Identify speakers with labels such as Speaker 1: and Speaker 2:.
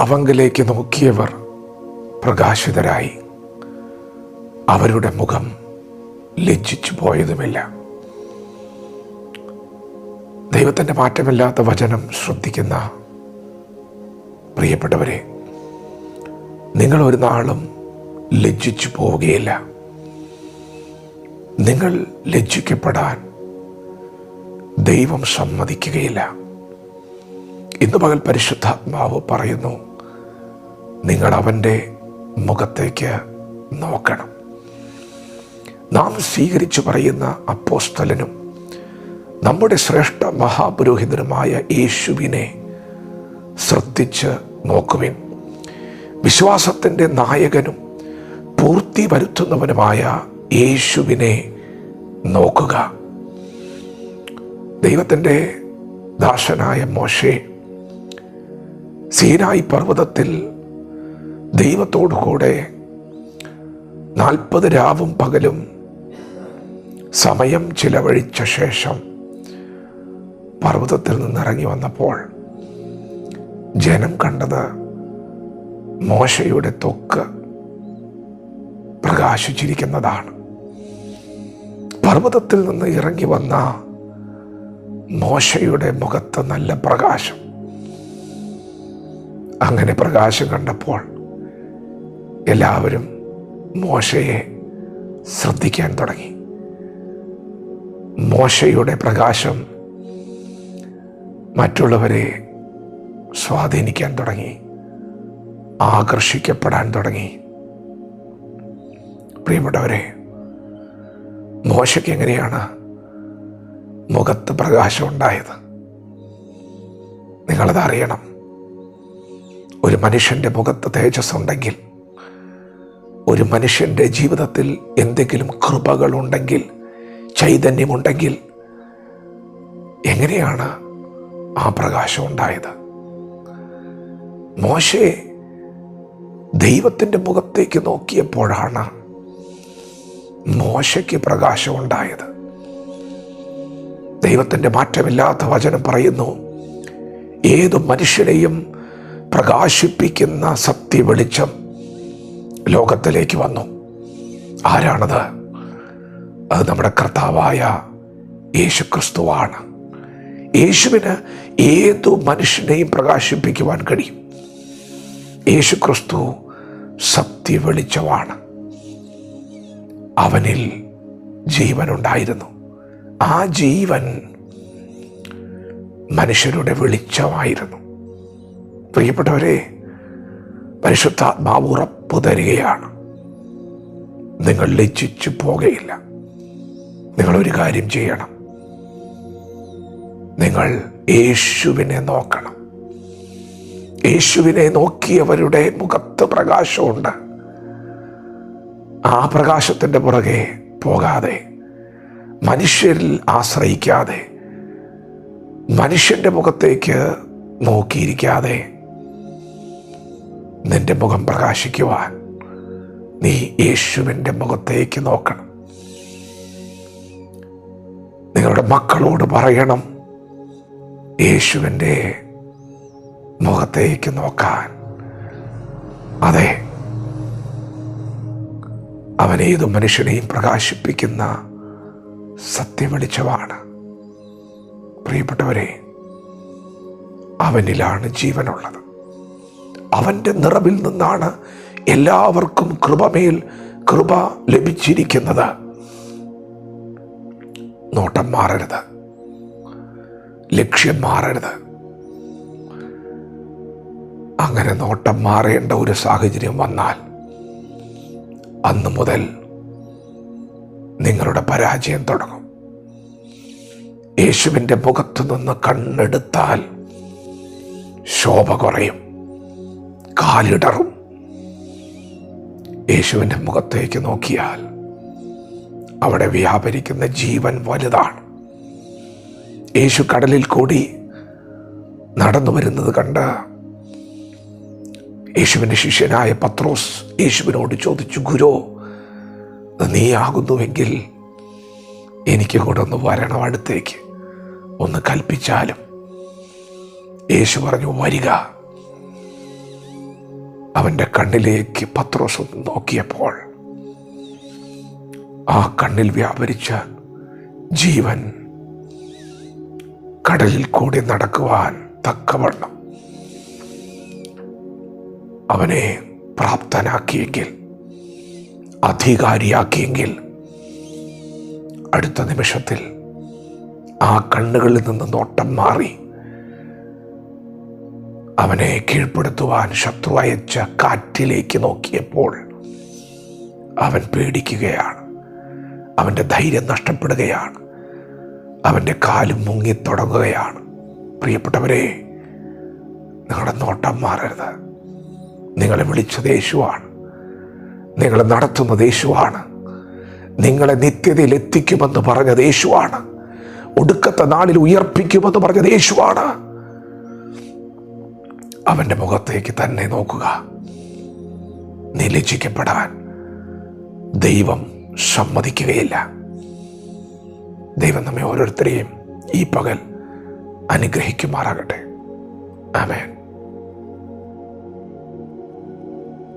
Speaker 1: അവങ്കിലേക്ക് നോക്കിയവർ പ്രകാശിതരായി. അവരുടെ മുഖം ലജ്ജിച്ചു പോയതുമില്ല. ദൈവത്തിന്റെ മാറ്റമില്ലാത്ത വചനം ശ്രദ്ധിക്കുന്ന പ്രിയപ്പെട്ടവരെ നിങ്ങൾ ഒരു നാളും ലജ്ജിച്ചു പോവുകയില്ല. നിങ്ങൾ ലജ്ജിക്കപ്പെടാൻ ദൈവം സമ്മതിക്കുകയില്ല. ഇന്ന് പകൽ പരിശുദ്ധാത്മാവ് പറയുന്നു നിങ്ങൾ അവന്റെ മുഖത്തേക്ക് നോക്കണം. നാം സ്വീകരിച്ചു പറയുന്ന അപ്പോസ്തലനും നമ്മുടെ ശ്രേഷ്ഠ മഹാപുരോഹിതനുമായ യേശുവിനെ ശ്രദ്ധിച്ച് നോക്കുവിൻ. വിശ്വാസത്തിന്റെ നായകനും പൂർത്തി വരുത്തുന്നവനുമായ യേശുവിനെ നോക്കുക. ദൈവത്തിന്റെ ദാസനായ മോശെ സീനായി പർവതത്തിൽ ദൈവത്തോടു കൂടെ നാൽപ്പത് രാവും പകലും സമയം ചിലവഴിച്ച ശേഷം പർവതത്തിൽ നിന്നിറങ്ങി വന്നപ്പോൾ ജനം കണ്ടത് മോശയുടെ തൊക്ക് പ്രകാശിച്ചിരിക്കുന്നതാണ്. പർവതത്തിൽ നിന്ന് ഇറങ്ങി വന്ന മോശയുടെ മുഖത്ത് നല്ല പ്രകാശം. അങ്ങനെ പ്രകാശം കണ്ടപ്പോൾ എല്ലാവരും മോശയെ ശ്രദ്ധിക്കാൻ തുടങ്ങി. മോശയുടെ പ്രകാശം മറ്റുള്ളവരെ സ്വാധീനിക്കാൻ തുടങ്ങി. ആകർഷിക്കപ്പെടാൻ തുടങ്ങി. പ്രിയപ്പെട്ടവരെ മോശയ്ക്ക് എങ്ങനെയാണ് മുഖത്ത് പ്രകാശം ഉണ്ടായത്? നിങ്ങളത് അറിയണം. ഒരു മനുഷ്യന്റെ മുഖത്ത് തേജസ് ഉണ്ടെങ്കിൽ ഒരു മനുഷ്യന്റെ ജീവിതത്തിൽ എന്തെങ്കിലും കൃപകളുണ്ടെങ്കിൽ ചൈതന്യമുണ്ടെങ്കിൽ എങ്ങനെയാണ് ആ പ്രകാശം ഉണ്ടായത്? മോശെ ദൈവത്തിന്റെ മുഖത്തേക്ക് നോക്കിയപ്പോഴാണ് മോശയ്ക്ക് പ്രകാശം ഉണ്ടായത്. ദൈവത്തിന്റെ മാറ്റമില്ലാത്ത വചനം പറയുന്നു ഏതു മനുഷ്യനെയും പ്രകാശിപ്പിക്കുന്ന സത്യ വെളിച്ചം ലോകത്തിലേക്ക് വന്നു. ആരാണത്? അത് നമ്മുടെ കർത്താവായ യേശുക്രിസ്തുവാണ്. യേശുവിന് ഏതു മനുഷ്യനെയും പ്രകാശിപ്പിക്കുവാൻ കഴിയും? യേശുക്രിസ്തു സത്യ വെളിച്ചമാണ് അവനിൽ ജീവനുണ്ടായിരുന്നു. ആ ജീവൻ മനുഷ്യരുടെ വെളിച്ചമായിരുന്നു. പ്രിയപ്പെട്ടവരെ പരിശുദ്ധാത്മാവ് ഉറപ്പു തരികയാണ് നിങ്ങൾ ലജ്ജിച്ചു പോകയില്ല. നിങ്ങളൊരു കാര്യം ചെയ്യണം. നിങ്ങൾ യേശുവിനെ നോക്കണം. യേശുവിനെ നോക്കിയവരുടെ മുഖത്ത് പ്രകാശമുണ്ട്. ആ പ്രകാശത്തിന്റെ പുറകെ പോകാതെ മനുഷ്യരിൽ ആശ്രയിക്കാതെ മനുഷ്യന്റെ മുഖത്തേക്ക് നോക്കിയിരിക്കാതെ നിന്റെ മുഖം പ്രകാശിക്കുവാൻ നീ യേശുവിന്റെ മുഖത്തേക്ക് നോക്കണം. നിങ്ങളുടെ മക്കളോട് പറയണം യേശുവിന്റെ മുഖത്തേക്ക് നോക്കാൻ. അതെ അവൻ ഏത് മനുഷ്യനെയും പ്രകാശിപ്പിക്കുന്ന സത്യവെളിച്ചമാണ്. പ്രിയപ്പെട്ടവരെ അവനിലാണ് ജീവനുള്ളത്. അവന്റെ നിറവിൽ നിന്നാണ് എല്ലാവർക്കും കൃപമേൽ കൃപ ലഭിച്ചിരിക്കുന്നത്. നോട്ടം മാറരുത്. ലക്ഷ്യം മാറരുത്. അങ്ങനെ നോട്ടം മാറേണ്ട ഒരു സാഹചര്യം വന്നാൽ അന്ന് മുതൽ നിങ്ങളുടെ പരാജയം തുടങ്ങും. യേശുവിന്റെ മുഖത്തു നിന്ന് കണ്ണെടുത്താൽ ശോഭ കുറയും. കാലിടറും. യേശുവിന്റെ മുഖത്തേക്ക് നോക്കിയാൽ അവിടെ വ്യാപരിക്കുന്ന ജീവൻ വലുതാണ്. യേശു കടലിൽ കൂടി നടന്നു വരുന്നത് കണ്ട് യേശുവിന്റെ ശിഷ്യനായ പത്രോസ് യേശുവിനോട് ചോദിച്ചു ഗുരു നീയാകുന്നുവെങ്കിൽ എനിക്ക് കൂടെ ഒന്ന് വരണം അടുത്തേക്ക്. ഒന്ന് കൽപ്പിച്ചാലും. യേശു പറഞ്ഞു വരിക. അവന്റെ കണ്ണിലേക്ക് പത്രോസ് നോക്കിയപ്പോൾ ആ കണ്ണിൽ വ്യാപരിച്ച ജീവൻ കടലിൽ കൂടി നടക്കുവാൻ തക്കവണ്ണം അവനെ പ്രാപ്തനാക്കിയെങ്കിൽ അധികാരിയാക്കിയെങ്കിൽ അടുത്ത നിമിഷത്തിൽ ആ കണ്ണുകളിൽ നിന്ന് നോട്ടം മാറി അവനെ കീഴ്പ്പെടുത്തുവാൻ ശത്രു അയച്ച കാറ്റിലേക്ക് നോക്കിയപ്പോൾ അവൻ പേടിക്കുകയാണ്. അവന്റെ ധൈര്യം നഷ്ടപ്പെടുകയാണ്. അവന്റെ കാലും മുങ്ങിത്തുടങ്ങുകയാണ് പ്രിയപ്പെട്ടവരെ നിങ്ങളുടെ നോട്ടം മാറരുത്. നിങ്ങളെ വിളിച്ചത് യേശുവാണ്. നിങ്ങളെ നടത്തുന്നത് യേശുവാണ്. നിങ്ങളെ നിത്യതയിൽ എത്തിക്കുമെന്ന് പറഞ്ഞത് യേശുവാണ്. ഒടുക്കത്തെ നാളിൽ ഉയർപ്പിക്കുമെന്ന് പറഞ്ഞത് യേശുവാണ്. അവന്റെ മുഖത്തേക്ക് തന്നെ നോക്കുക. നീ ലജ്ജിക്കപ്പെടാൻ ദൈവം സമ്മതിക്കുകയില്ല. ദൈവം നമ്മെ ഓരോരുത്തരെയും ഈ പകൽ അനുഗ്രഹിക്കുമാറാകട്ടെ. ആമേൻ.